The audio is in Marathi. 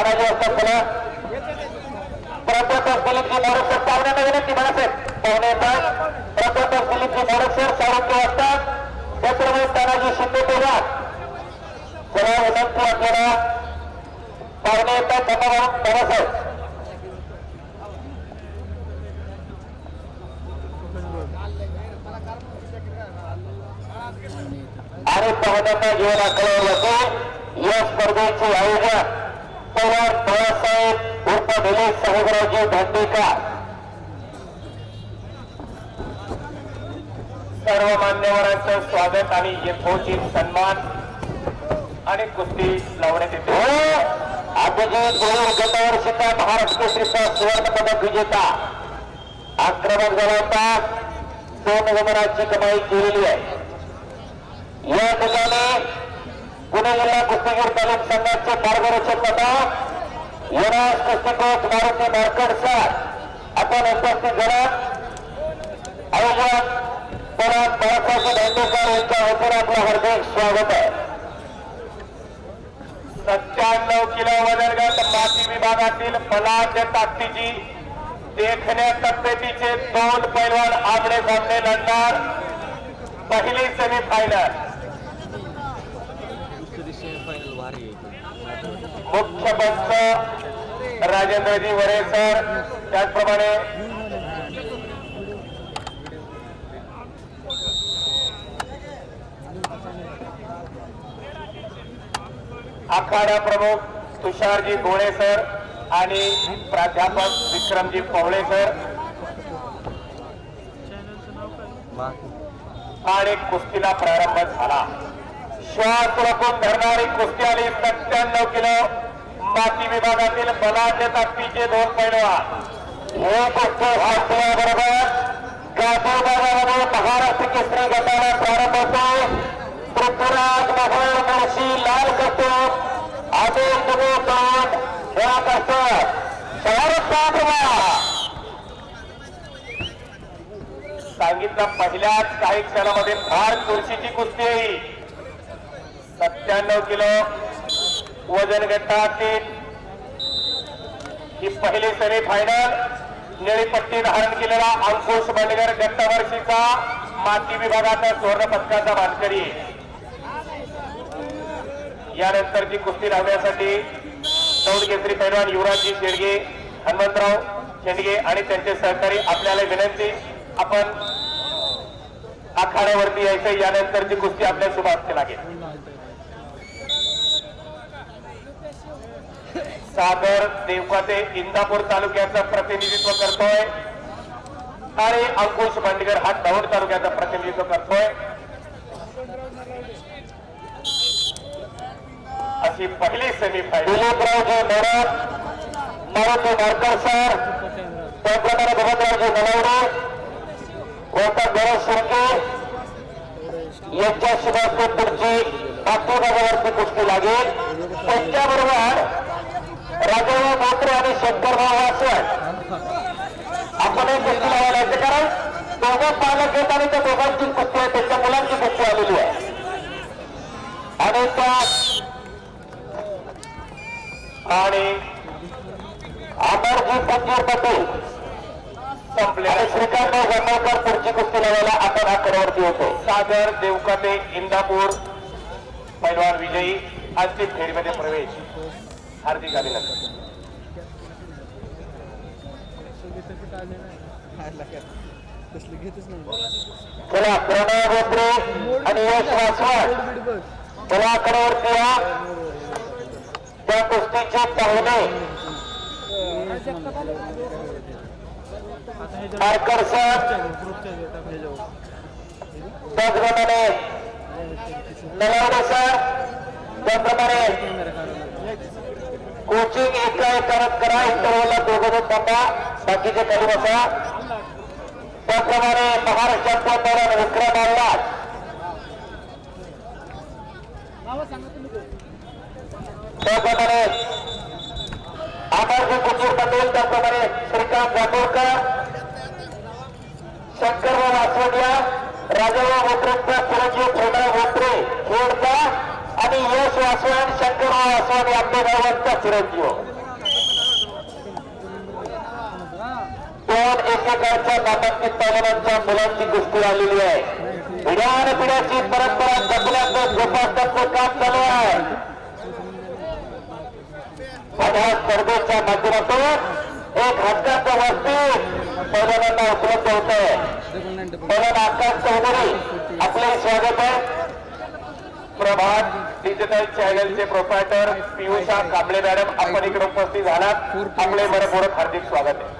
तानाजी असतात त्याला प्राध्यापक दिलीपजी मोडक सर पाहुण्यांना विनंती बाळासाहेब पाहुणे येतात. प्राध्यापक दिलीपजी मोडक सर सारखे असतात. त्याचप्रमाणे तानाजी शिंदे पवार जरा विनंती आपल्याला पाहुणे येतात. त्यांना बाळासाहेब आणि पाहुण्यांना घेऊन आकळवलं होते या स्पर्धेचे आयोजन पवार बाळासाहेब उर्फ निलेश साहेबरावजी भांडेकर सर्व मान्यवरांचं स्वागत आणि यथोचित सन्मान आणि कुस्ती लावण्यात येते. अभिजित गोळ गतवर्षीचा महाराष्ट्र केसरीचा सुवर्ण पदक विजेता. आक्रमक झाला होता. दोन गमनाची कमाई केलेली आहे. या ठिकाणी पुणे जिल्हा कुस्तीगीर तालीम संघाचे मार्गदर्शक पदक यराज कुस्ती कोच मारुती मार्कड सर आपण उपस्थित झाला. आयोजक परत बाळासाहेब दांडेकर यांच्या वतीने आपलं हार्दिक स्वागत आहे. सत्त्याण्णव किलो वजन गट माती विभागातील बलाढ्य ताकदीची देखण्या तब्येतीचे दोन पैलवान आमने सामने लढणार पहिली सेमीफायनल फायनल फायनल भारी आहे मुख्य पंच राजेंद्रजी वरे सर त्याचप्रमाणे आखाडा प्रमुख तुषारजी गोळे सर आणि प्राध्यापक विक्रमजी पवळे सर. आणि कुस्तीला प्रारंभ झाला. श्वास रोखून धरणारी कुस्ती आली. सत्त्याण्णव किलो. माती विभागातील बलाढ्य ताकदीचे दोन पैलवान. हे कुस्ती बरोबर गाजू भागामध्ये महाराष्ट्र केसरी गटाला प्रारंभ होतो. पृथ्वीराज मोहोळ मुळशी लाल करतो. आदेश दुबे तोंड या कसर शाहरुख सांगितलं पहिल्याच काही क्षणामध्ये फार चुरशीची कुस्ती आहे सत्त्याण्णव किलो वजन गटातील ही पहिली सेमी फायनल निळीपट्टी धारण केलेला अंकुश बंडगर गट्टवर्षीचा माती विभागाचा सुवर्ण पदकाचा मानकरी यानंतरची कुस्ती लावण्यासाठी चौद केसरी पैलवान युवराजजी शेडगे हनुमंतराव शेंडगे आणि त्यांचे सहकारी आपल्याला विनंती आपण आखाड्यावरती यायचं यानंतरची कुस्ती आपल्या शुभ लागेल. सागर देवकाते इंदापूर तालुक्याचं प्रतिनिधित्व करतोय. आणि अंकुश बंडगर हा दौंड तालुक्याचं प्रतिनिधित्व करतोय. अशी पहिली सेमीफायनल दिलीपरावजी मोरत मारुती मारकर सर त्याप्रमाणे भगतरावजी मनवडे वरता गणेश शिर्के यांच्या शिवाय पुढची पाचव्या भागावरती कुस्ती लागेल. त्याच्याबरोबर शंकरभाऊ वासवड आपण एक लावायला यायचं कारण दोघं पालक आहेत आणि त्या दोघांची कुस्ती आहे त्यांच्या मुलांची कुस्ती आलेली आहे. आणि त्या आणि अमरजी संजीव पटेल संपले. आणि श्रीकांत गंगावकर पुढची कुस्ती लावायला आपण आकड्यावरती होतो. सागर देवकाते इंदापूर पैलवान विजयी अंतिम फेरीमध्ये प्रवेश. हार्दिक अभिनंदन. चला प्रणय बोत्रे आणि यश वासवाड. चला आकड्यावरती या त्या कुस्तीचे पाहुणे. मार्कर सर. त्याचप्रमाणे नलावडे सर. त्याप्रमाणे कोचिंग एका एकात करा इंटरव्हलला दोघं दोन थांबा बाकीचे खाली बसा. त्याप्रमाणे महाराष्ट्र चॅम्पियन विक्रम आल्हाद त्याप्रमाणे अमरजी कुचूर पटेल त्याप्रमाणे श्रीकांत जाटोळकर शंकरराव वासवडिया राजाराव मोत्रेंचा चिरंजीव आसवान शंकर आसवान हे आपल्या गावांचा चिरंजीव दोन एकमेकांच्या नाटकी पावलांच्या मुलांची गोष्टी आलेली आहे. पिढ्यान पिढ्याची परंपरा जपल्याचं जोपासण्याचं काम चालू आहे. माझ्या स्पर्धेच्या माध्यमातून एक हक्काचं वस्ती पहिल्यांदा उपलब्ध होत. आहे पहिल्यांदा आकाश चौधरी आपले स्वागत आहे. प्रभात डिजिटल चॅनलचे प्रोप्रायटर पियुषा कांबळे मॅडम आपण इकडे उपस्थित झालात आपले मनपूर्वक हार्दिक स्वागत आहे.